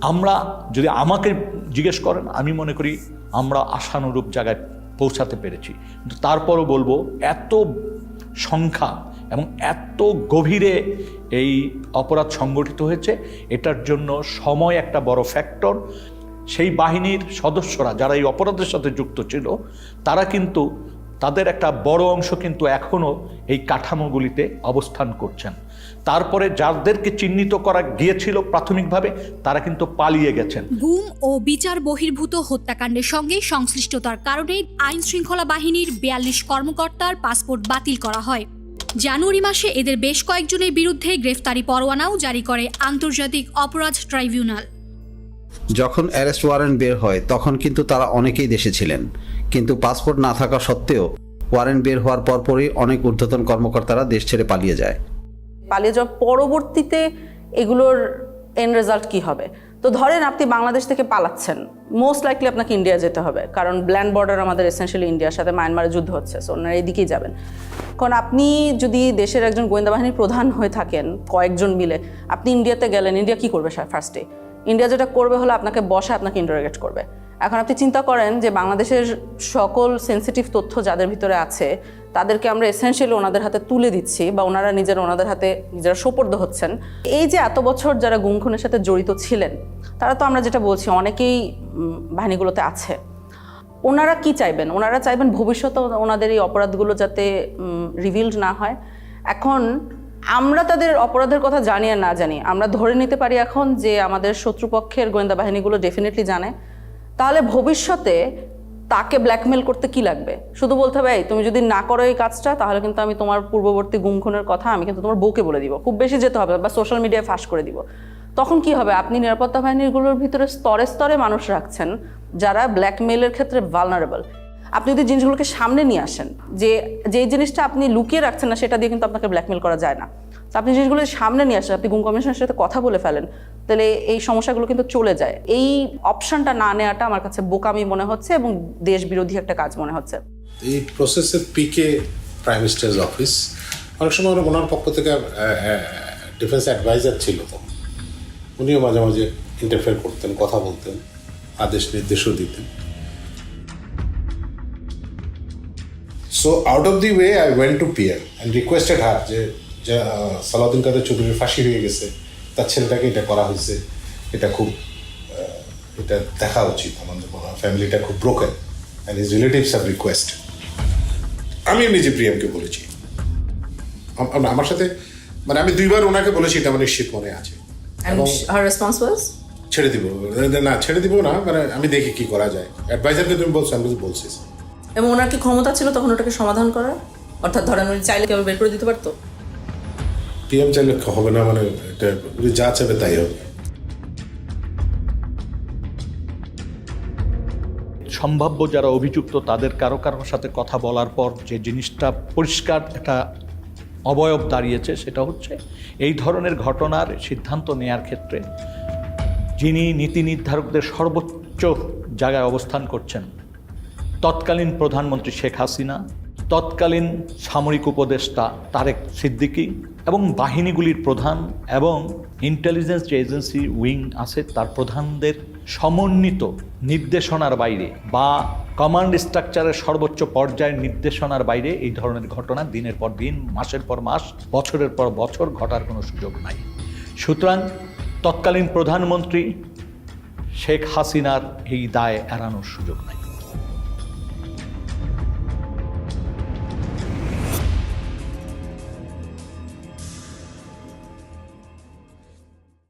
আমরা যদি আমাকে জিজ্ঞেস করেন, আমি মনে করি আমরা আশানুরূপ জায়গায় পৌঁছাতে পেরেছি। কিন্তু তারপরও বলব, এত সংখ্যা এবং এত গভীরে এই অপরাধ সংগঠিত হয়েছে, এটার জন্য সময় একটা বড় ফ্যাক্টর সেই বাহিনীর সদস্যরা যারা এই অপরাধের সাথে যুক্ত ছিল, তারা কিন্তু তাদের একটা বড় অংশ কিন্তু এখনও এই কাঠামোগুলিতে অবস্থান করছেন। তারপরে যাদেরকে চিহ্নিত করা গিয়েছিল প্রাথমিকভাবে, তারা কিন্তু পালিয়ে গেছেন। গুম ও বিচার বহির্ভূত হত্যাকাণ্ডের সঙ্গে সংশ্লিষ্টতার কারণে আইন শৃঙ্খলা বাহিনীর বিয়াল্লিশ কর্মকর্তার পাসপোর্ট বাতিল করা হয়। জানুয়ারি মাসে এদের বেশ কয়েকজনের বিরুদ্ধে গ্রেফতারি পরোয়ানাও জারি করে আন্তর্জাতিক অপরাধ ট্রাইব্যুনাল। যখন অ্যারেস্ট ওয়ারেন্ট বের হয়, তখন কিন্তু তারা অনেকেই দেশে ছিলেন। কিন্তু পাসপোর্ট না থাকা সত্ত্বেও ওয়ারেন্ট বের হওয়ার পরপরই অনেক ঊর্ধ্বতন কর্মকর্তারা দেশ ছেড়ে পালিয়ে যায়। পালিয়ে যাওয়ার পরবর্তীতে এগুলোর এন্ড রেজাল্ট কি হবে? তো ধরেন আপনি বাংলাদেশ থেকে পালাচ্ছেন। মোস্ট লাইকলি আপনাকে ইন্ডিয়া যেতে হবে। কারণ ব্ল্যান্ড বর্ডার আমাদের এসেন্সিয়ালি ইন্ডিয়ার সাথে মায়ানমারে যুদ্ধ হচ্ছে সো ওনারা এদিকেই যাবেন। কারণ আপনি যদি দেশের একজন গোয়েন্দা বাহিনীর প্রধান হয়ে থাকেন কয়েকজন মিলে, আপনি ইন্ডিয়াতে গেলেন ইন্ডিয়া কি করবে ফার্স্টে ইন্ডিয়া যেটা করবে হলো আপনাকে বসে আপনাকে ইন্টারোগেট করবে। এখন আপনি চিন্তা করেন যে বাংলাদেশের সকল সেন্সিটিভ তথ্য যাদের ভিতরে আছে, তাদেরকে আমরা এসেন্সিয়ালি ওনাদের হাতে তুলে দিচ্ছি বা ওনারা নিজেরা, ওনাদের হাতে নিজেরা সোপর্দ হচ্ছেন। এই যে এত বছর যারা গুম খুনের সাথে জড়িত ছিলেন, তারা তো আমরা যেটা বলছি, অনেকেই বাহিনীগুলোতে আছে। ওনারা কি চাইবেন? ওনারা চাইবেন ভবিষ্যতে ওনাদের এই অপরাধগুলো যাতে রিভিলড না হয়। এখন আমরা তাদের অপরাধের কথা জানি আর না জানি, আমরা ধরে নিতে পারি এখন যে আমাদের শত্রুপক্ষের গোয়েন্দা বাহিনীগুলো ডেফিনেটলি জানে। তাহলে ভবিষ্যতে তাকে ব্ল্যাকমেল করতে কি লাগবে? শুধু বলতে হবে তুমি যদি না করো এই কাজটা, তাহলে কিন্তু আমি তোমার পূর্ববর্তী গুম খুনের কথা আমি কিন্তু তোমার বউকে বলে দিব। খুব বেশি যেতে হবে বা সোশ্যাল মিডিয়ায় ফাঁস করে দিব। তখন কি হবে? আপনি নিরাপত্তা বাহিনীগুলোর ভিতরে স্তরে স্তরে মানুষ রাখছেন যারা ব্ল্যাকমেলের ক্ষেত্রে ভালনারেবল আপনি যদি জিনিসগুলোকে সামনে নিয়ে আসেন, যে, যেই জিনিসটা আপনি লুকিয়ে রাখছেন না, সেটা দিয়ে কিন্তু আপনাকে ব্ল্যাকমেল করা যায় না। তো আপনি জিনিসগুলো সামনে নিয়ে আসেন, আপনি গুম কমিশনের সাথে কথা বলে ফেলেন, তাহলে এই সমস্যাগুলো কিন্তু চলে যায়। এই অপশনটা না নেওয়াটা আমার কাছে বোকামি মনে হচ্ছে এবং দেশ বিরোধী একটা কাজ মনে হচ্ছে। এই প্রসেসের পিকে প্রাইম মিনিস্টার্স অফিস অনেক সময় ওনার পক্ষ থেকে ডিফেন্স অ্যাডভাইজার ছিল তো। উনিও মাঝে মাঝে ইন্টারফেয়ার করতেন, কথা বলতেন আদেশ নির্দেশও দিতেন। So out of the way I went to Piyar and requested her যে সালাউদ্দিন কাদের চৌধুরীর ফাঁসি হয়ে গেছে তার ছেলেটাকে এটা করা হয়েছে এটা খুব এটা দেখা উচিত আমাদের ফ্যামিলিটা খুব broken and his relatives have request আমি নিজে প্রিয়ামকে বলেছি। আম- আম- আমার সাথে মানে আমি দুইবার ওনাকে বলেছি এটা আমার নিশ্চিত মনে আছে? ছেড়ে দিব। না ছেড়ে দিব না মানে আমি দেখি কি করা যায়। অ্যাডভাইজারকে তুমি বলছো আমি বলছি বলছিস এবং ওনার কি ক্ষমতা ছিল তখন ওটাকে সমাধান করার? অর্থাৎ ধরেন উনি চাইলে কেউ বের করে দিতে পারতো? পিএম চাইলে হবে না মানে এটা উনি যা চাবে তাই হবে। সম্ভাব্য যারা অভিযুক্ত তাদের কারও কারোর সাথে কথা বলার পর যে জিনিসটা পরিষ্কার একটা অবয়ব দাঁড়িয়েছে সেটা হচ্ছে এই ধরনের ঘটনার সিদ্ধান্ত নেয়ার ক্ষেত্রে যিনি নীতি নির্ধারকদের সর্বোচ্চ জায়গায় অবস্থান করছেন তৎকালীন প্রধানমন্ত্রী শেখ হাসিনা, তৎকালীন সামরিক উপদেষ্টা তারেক সিদ্দিকী এবং বাহিনীগুলির প্রধান এবং ইন্টেলিজেন্স যে এজেন্সি উইং আছে তার প্রধানদের সমন্বিত নির্দেশনার বাইরে বা কমান্ড স্ট্রাকচারের সর্বোচ্চ পর্যায়ের নির্দেশনার বাইরে এই ধরনের ঘটনা দিনের পর দিন, মাসের পর মাস, বছরের পর বছর ঘটার কোনো সুযোগ নাই। সুতরাং তৎকালীন প্রধানমন্ত্রী শেখ হাসিনার এই দায় এড়ানোর সুযোগ নাই।